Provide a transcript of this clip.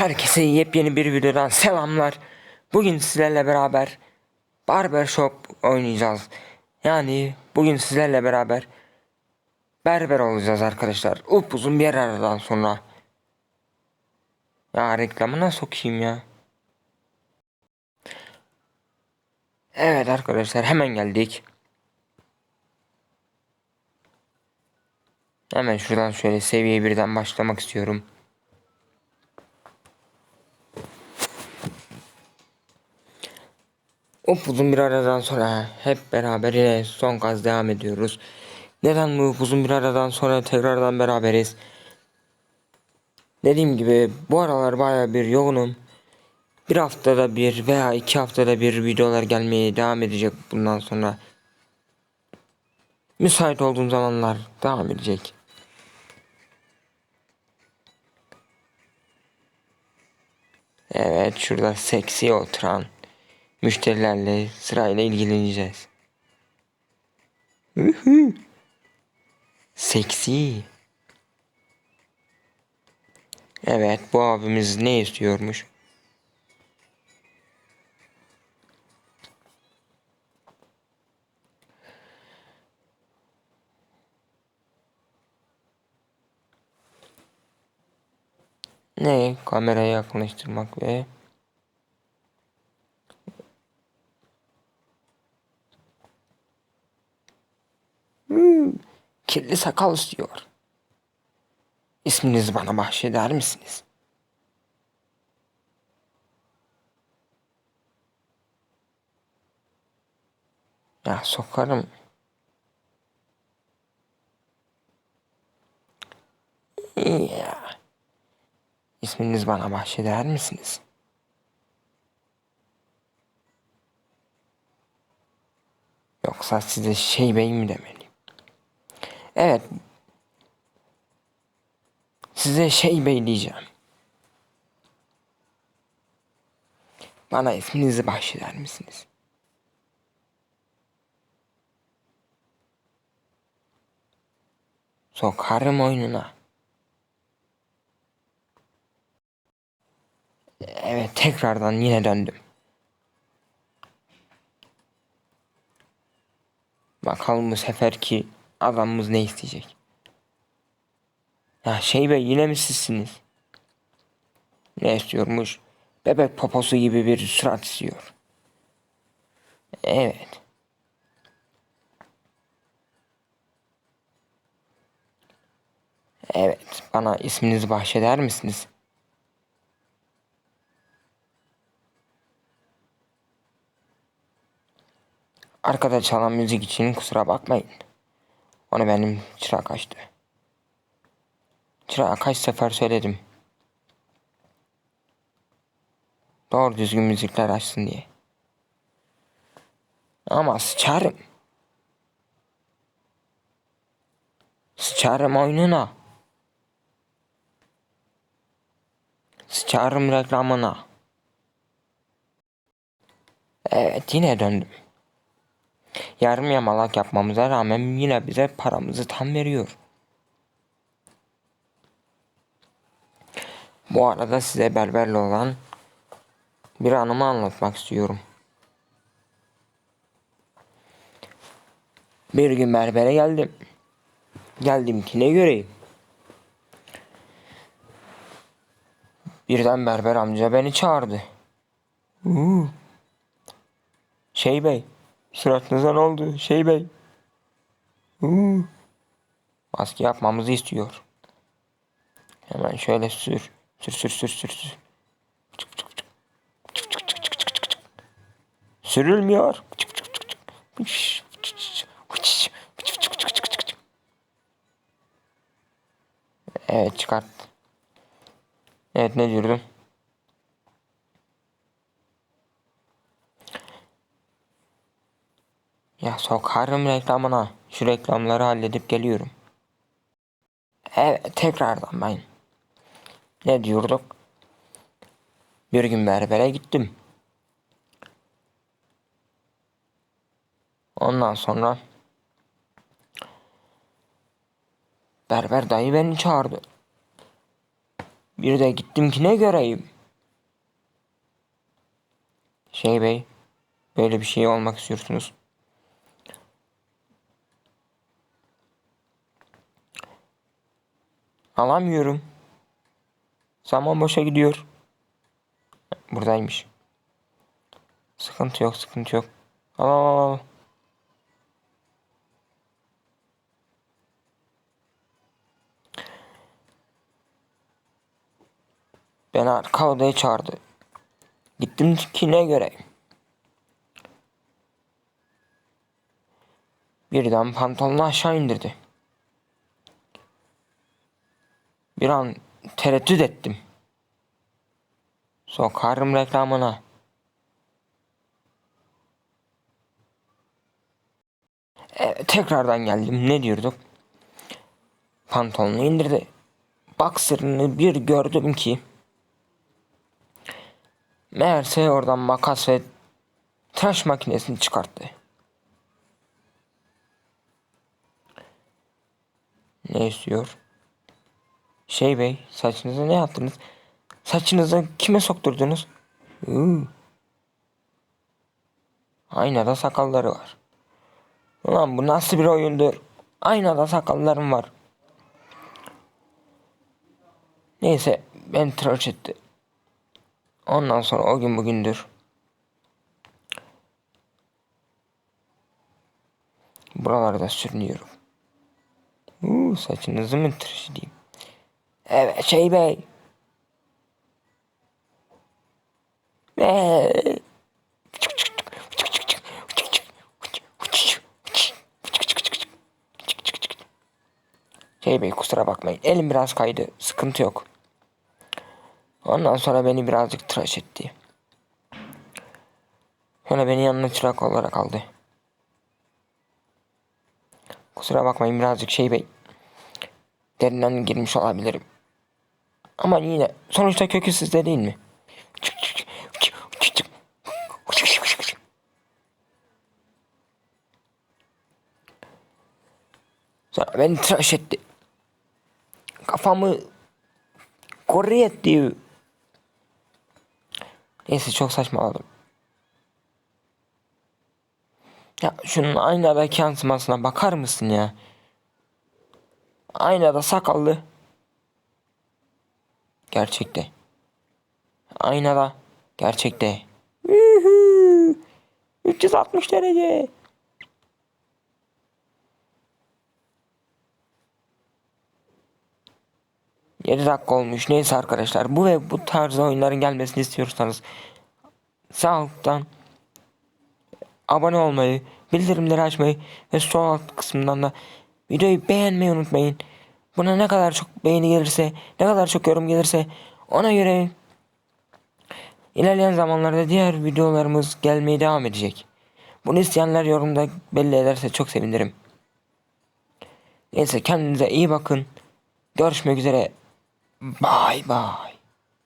Herkese yepyeni bir videodan selamlar. Bugün sizlerle beraber Barbershop oynayacağız. Yani bugün sizlerle beraber berber olacağız arkadaşlar. Upuzun bir aradan sonra. Ya reklamına sokayım ya. Evet arkadaşlar hemen geldik. Hemen şuradan şöyle seviye birden başlamak istiyorum. Upuzun bir aradan sonra hep beraber yine son gaz devam ediyoruz. Neden bu uzun bir aradan sonra tekrardan beraberiz? Dediğim gibi bu aralar baya bir yoğunum. Bir haftada bir veya iki haftada bir videolar gelmeye devam edecek bundan sonra. Müsait olduğum zamanlar devam edecek. Evet şurada seksi oturan müşterilerle sırayla ilgileneceğiz. Ühü. Seksi. Evet bu abimiz ne istiyormuş? Ne? Kamerayı yakınlaştırmak ve kirli sakal istiyor. İsminizi bana bahşeder misiniz? Ya sokarım. Ya. İsminizi bana bahşeder misiniz? Yoksa size şey bey mi demeliyim? Evet. Size şey bey diyeceğim. Bana isminizi bahşeder misiniz? Sokarım oyununa. Evet tekrardan yine döndüm. Bakalım bu seferki adamımız ne isteyecek. Ya şey bey yine mi sizsiniz? Ne istiyormuş? Bebek poposu gibi bir surat istiyor. Evet. Evet, bana isminizi bahşeder misiniz? Arkada çalan müzik için kusura bakmayın. Onu benim çırak açtı. Çırağa kaç sefer söyledim. Doğru düzgün müzikler açsın diye. Ama sıçarım. Sıçarım oyununa. Sıçarım reklamına. Evet yine döndüm. Yarım yamalak yapmamıza rağmen yine bize paramızı tam veriyor. Bu arada size berberle olan bir anımı anlatmak istiyorum. Bir gün berbere geldim. Geldim ki ne göreyim. Birden berber amca beni çağırdı. Şey bey, Suratınıza ne oldu şey bey? Uuu. Maske yapmamızı istiyor. Hemen şöyle sür. Sür sür sür sür sür. Çık, çık, çık. Çık, çık, çık, çık, çık, çık. Sürülmüyor. Çık, çık, çık, çık. Evet çıkart. Evet ne diyordum? Ya sokarım reklamına. Şu reklamları halledip geliyorum. Evet tekrardan ben. Ne diyorduk? Bir gün berbere gittim. Ondan sonra berber dayı beni çağırdı. Bir de gittim ki ne göreyim. Şey bey. Böyle bir şey olmak istiyorsunuz. Alamıyorum. Zaman boşa gidiyor. Buradaymış. Sıkıntı yok, sıkıntı yok. Al al al. Beni arka odaya çağırdı. Gittim ki ne göre. Birden pantolonu aşağı indirdi. Bir an tereddüt ettim. Sokarım reklamına. Evet, tekrardan geldim. Ne diyorduk? Pantolonu indirdi. Boxer'ını bir gördüm ki Meğerse oradan makas ve tıraş makinesini çıkarttı. Ne istiyor? Şey bey, saçınıza ne yaptınız? Saçınızı kime sokturdunuz? Uuu. Aynada sakalları var. Ulan bu nasıl bir oyundur? Aynada sakallarım var. Neyse ben tıraş etti. Ondan sonra o gün bugündür. Buralarda sürünüyorum. Uuu saçınızı mı tıraş edeyim? Evet şey bey. Şey bey kusura bakmayın. Elim biraz kaydı. Sıkıntı yok. Ondan sonra beni birazcık tıraş etti. Sonra beni yanına çırak olarak aldı. Kusura bakmayın birazcık şey bey. Derinden girmiş olabilirim. Ama yine sonuçta kökü sizde değil mi? Sonra beni tıraş etti. Kafamı koru etti. Neyse çok saçmaladım. Ya şunun aynadaki yansımasına bakar mısın ya? Aynada sakallı. Gerçekte. Aynada. Gerçekte. Ühü. 360 derece. Yedi dakika olmuş. Neyse arkadaşlar. Bu ve bu tarz oyunların gelmesini istiyorsanız sağ alttan abone olmayı, bildirimleri açmayı ve sol alt kısmından da videoyu beğenmeyi unutmayın. Buna ne kadar çok beğeni gelirse, ne kadar çok yorum gelirse ona göre ilerleyen zamanlarda diğer videolarımız gelmeye devam edecek. Bunu isteyenler yorumda belli ederse çok sevinirim. Neyse kendinize iyi bakın. Görüşmek üzere. Bye bye.